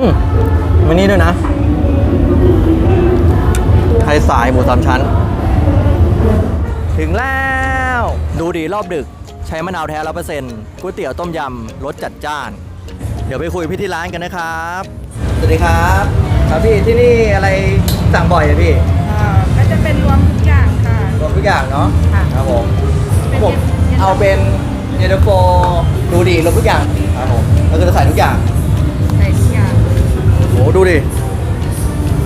อืมมินี่ด้วยนะ ไทยสายหมูสามชั้น ถึงแล้ว ดูดีรอบดึก ใช้มะนาวแท้ร้อเปอร์เซ็นต์ก๋วยเตี๋ยวต้มยำรสจัดจ้าน เดี๋ยวไปคุยพี่ที่ร้านกันนะครับ สวัสดีครับ ครับพี่ที่นี่อะไรสั่งบ่อยอะพี่อ่าก็จะเป็นรวมทุกอย่างค่ะ รวมทุกอย่างเนาะค่ะ ครับผมเป็นผมเย็นเอาเป็นเยนตาโฟดูดีรวมทุกอย่างครับผมก็คือจะใส่ทุกอย่าง ดูดิ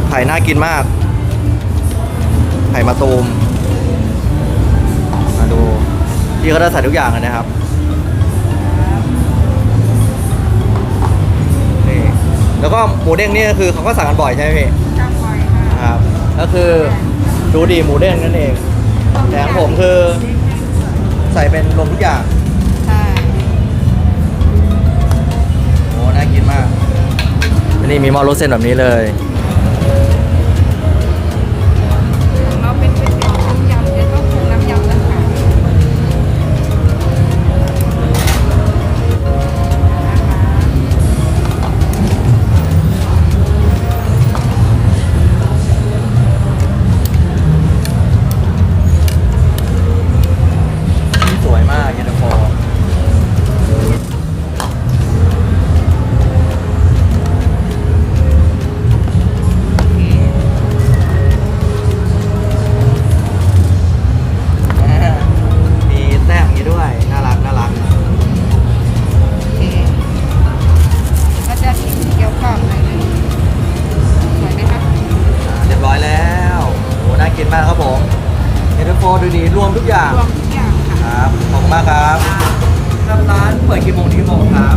ไข่น่ากินมากไข่มาตูม มาดู พี่ก็ได้ใส่ทุกอย่างเลยนะครับ นี่ แล้วก็หมูเด้งนี่ก็คือเขาก็สั่งกันบ่อยใช่ไหมพี่จ้างไว้ค่ะครับ ก็คือดูดีหมูเด้งนั่นเอง แต่ของผมคือ ใส่เป็นรวมทุกอย่าง ใช่ โอ้ น่ากินมากอั นี่มีหม้อรสเส้นแบบนี้เลย ครับร้านเปิดกี่โมงถึงกี่โมงครับ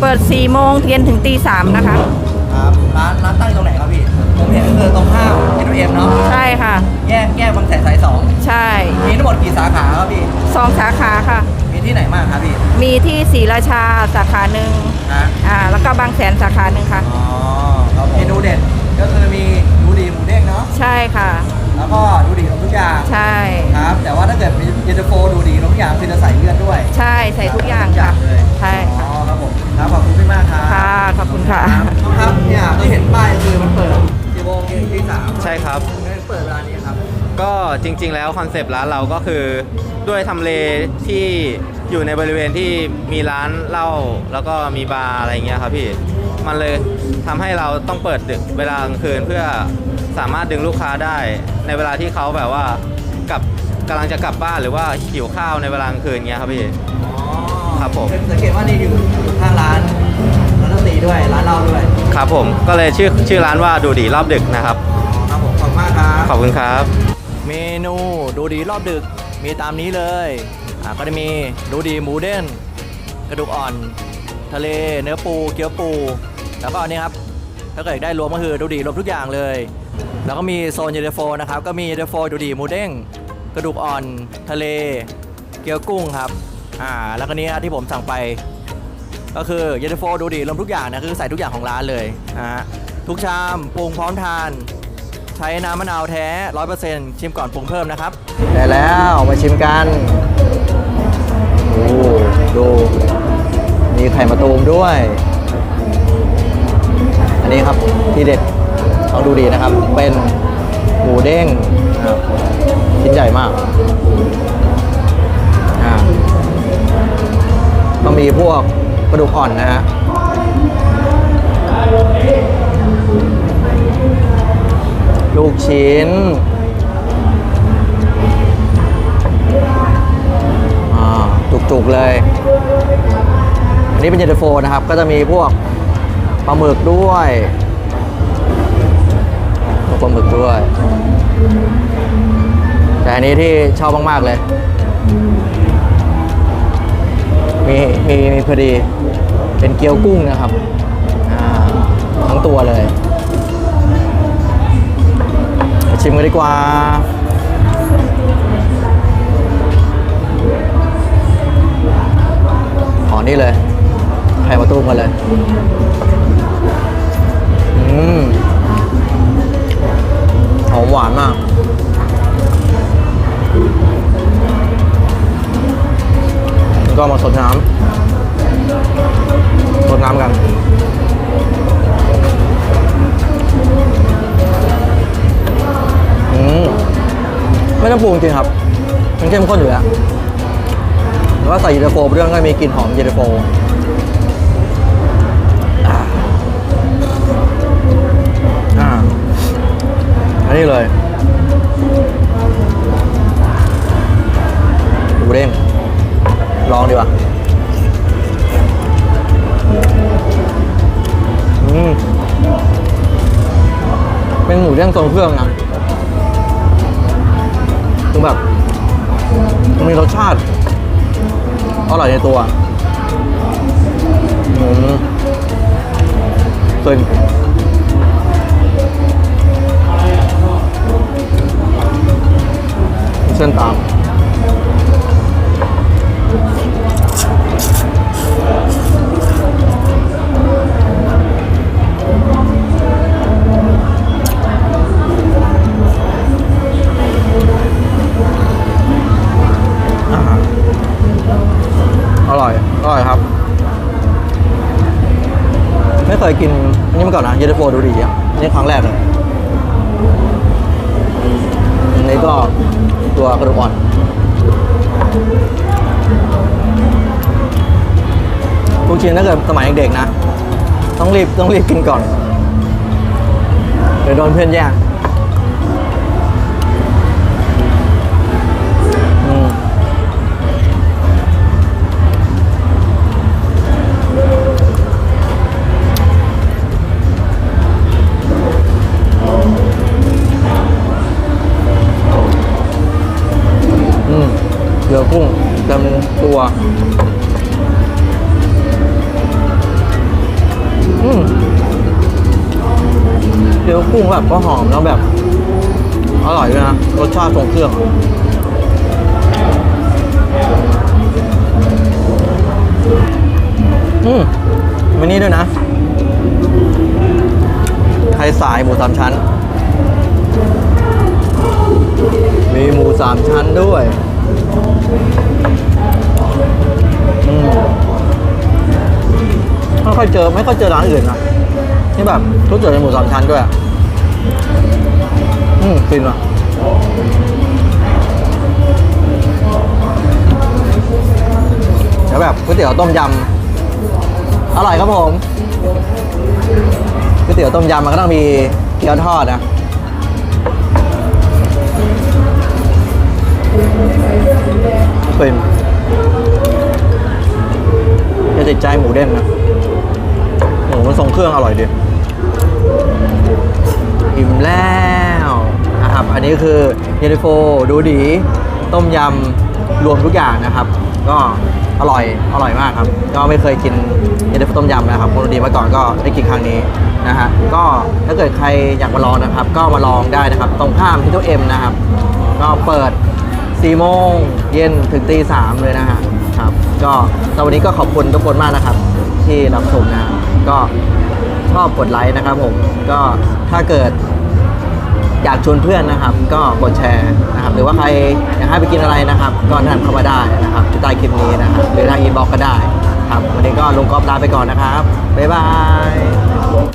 เปิด4โมงเย็นถึงตี3นะคะ ครับร้านร้านตั้งอยู่ตรงไหนครับพี่ ผมเห็นก็คือตรงข้ามเอ็นเอ็มเนาะ ใช่ค่ะ แยกแยกบางแสนสายสองใช่มีทั้งหมดกี่สาขาครับพี่ สองสาขาค่ะ มีที่ไหนบ้างครับพี่ มีที่ศรีราชาสาขาหนึ่งฮะ อ่าแล้วก็บางแสนสาขาหนึ่งค่ะ อ๋อครับผมเมนูเด็ดก็คือมีดูดีหมูเด้งเนาะ ใช่ค่ะ แล้วก็ดูดีรวมทุกอย่างใช่ ครับ แต่ว่าถ้าเกิดเป็นเย็นตาโฟดูดีรวมทุกอย่างคือจะใส่เลือดด้วยใช่ใส่ทุกอย่างทุกอย่าค่ะงเลยใช่อ๋อครับผมครับขอบคุณพี่มากครับค่ะขอบคุณค่ะ ครับครับเนี่ยก็เห็นป้ายคือมันเปิดกี่โมงถึงที่สามใช่ครับไม่เปิดเวลานี้ครับ ก็จริง ๆ แล้วคอนเซปต์ร้านเราก็คือด้วยทำเลที่อยู่ในบริเวณที่มีร้านเหล้าแล้วก็มีบาร์อะไรเงี้ยครับพี่ มันเลยทำให้เราต้องเปิดดึกเวลากลางคืนเพื่อ สามารถดึงลูกค้าได้ในเวลาที่เขาแบบว่ากลับกำลังจะกลับบ้านหรือว่าหิวข้าวในเวลากลางคืนเงี้ยครับพี่อ๋อครับผม สังเกตว่านี่อยู่อยู่ข้างร้านร้านดนตรีด้วยร้านเหล้าด้วยครับผมก็เลยชื่อชื่อร้านว่าดูดีรอบดึกนะครับอ๋อครับผมขอบคุณมากครับ ขอบคุณครับ เมนูดูดีรอบดึกมีตามนี้เลยอ่าก็จะมีดูดีหมูเด้นกระดูกอ่อน ทะเลเนื้อปูเกี๊ยวปู แล้วก็อันนี้ครับ ถ้าเกิดได้รวมก็คือดูดีรวมทุกอย่างเลย แล้วก็มีโซนเยเตอร์โฟนะครับ ก็มีเยเตอร์โฟดูดีหมูเด้ง กระดูกอ่อนทะเล เกี๊ยวกุ้งครับอ่าแล้วก็นี้ที่ผมสั่งไป ก็คือเยเตอร์โฟดูดีรวมทุกอย่างนะคือใส่ทุกอย่างของร้านเลยนะฮะทุกชามปรุงพร้อมทาน ใช้น้ำมะนาวแท้100%ชิมก่อนปรุงเพิ่มนะครับได้แล้วมาชิมกันโอ้ดูมีไข่มะตูมด้วย อันนี้ครับที่เด็ดต้องดูดีนะครับ เป็นหมูเด้งนะครับชิ้นใหญ่มากอ่าก็มีพวกกระดูกอ่อนนะฮะลูกชิ้นอ่าจุกๆเลย อันนี้เป็นเยนตาโฟนะครับ ก็จะมีพวก ปลาหมึกด้วยปลาหมึกด้วย แต่อันนี้ที่ชอบมาก ๆ เลย มีมีมีพอดีเป็นเกี๊ยวกุ้งนะครับทั้งตัวเลย ชิมกันดีกว่าอ๋อนี่เลยไข่มาตุ้มกันเลย หอมหวานมาก ก็มาสดน้ำสดน้ำกันไม่ต้องปรุงจริงครับ มันเข้มข้นอยู่แล้วแล้วก็ใส่เยลโฟเรื่องก็มีกลิ่นหอมเยลโฟ นนี้เลยหมูเด้งลองดีกว่าอืมเป็นหมูเด้งทรงเครื่องนะคือแบบมีรสชาติอร่อยในตัวอืมเกิน เส้นตามอร่อย อร่อยครับ ไม่เคยกินอันนี้มาก่อนนะเยนตาโฟดูดีอะนี่ครั้งแรกเลยินถ้าเกิดสมัยเด็กๆนะ ต้องรีบต้องรีบกินก่อน เดี๋ยวโดนเพื่อนแย่งอืมอืมเรือกุ้งเต็มตัว อืมเรือกุ้งแบบก็หอมแล้วแบบ อร่อยด้วยนะ รสชาติทรงเครื่องอืมมินี่ด้วยนะ ไทยสายหมูสามชั้น มีหมูสามชั้นด้วย ค่อยเจอไม่ค่อยเจอร้านอื่นนะที่แบบทุกเจอเป็นหมูสามชั้นด้วยอะอืมฟินว่ะแล้วแบบก๋วยเตี๋ยวต้มยำอร่อยครับผมก๋วยเตี๋ยวต้มยำมันก็ต้องมีเกี๊ยวทอดนะเป็นจะติดใจหมูเด้งนะ มันทรงเครื่องอร่อยดีอิ่มแล้วนะครับ อันนี้คือเยนตาโฟดูดี ต้มยำรวมทุกอย่างนะครับ ก็อร่อยอร่อยมากครับ ก็ไม่เคยกินเยนตาโฟต้มยำนะครับคนดีมาก่อนก็ได้กินครั้งนี้นะฮะก็ถ้าเกิดใครอยากมาลองนะครับ ก็มาลองได้นะครับ ตรงข้ามที่ตัวเอ็มนะครับ ก็เปิด4โมงเย็นถึงตีสามเลยนะฮะครับ ก็สวันนี้ก็ขอบคุณทุกคนมากนะครับ ที่รับชมนะฮะ ก็ชอบกดไลค์นะครับผมก็ถ้าเกิดอยากชวนเพื่อนนะครับ ก็กดแชร์นะครับ หรือว่าใครอยากให้ไปกินอะไรนะครับ ก็แนะนำเข้ามาได้นะครับที่ใต้คลิปนี้นะครับหรือทางอินบ็อกก็ได้ครับวันนี้ก็ลงกอล์ฟลาไปก่อนนะครับบ๊ายบาย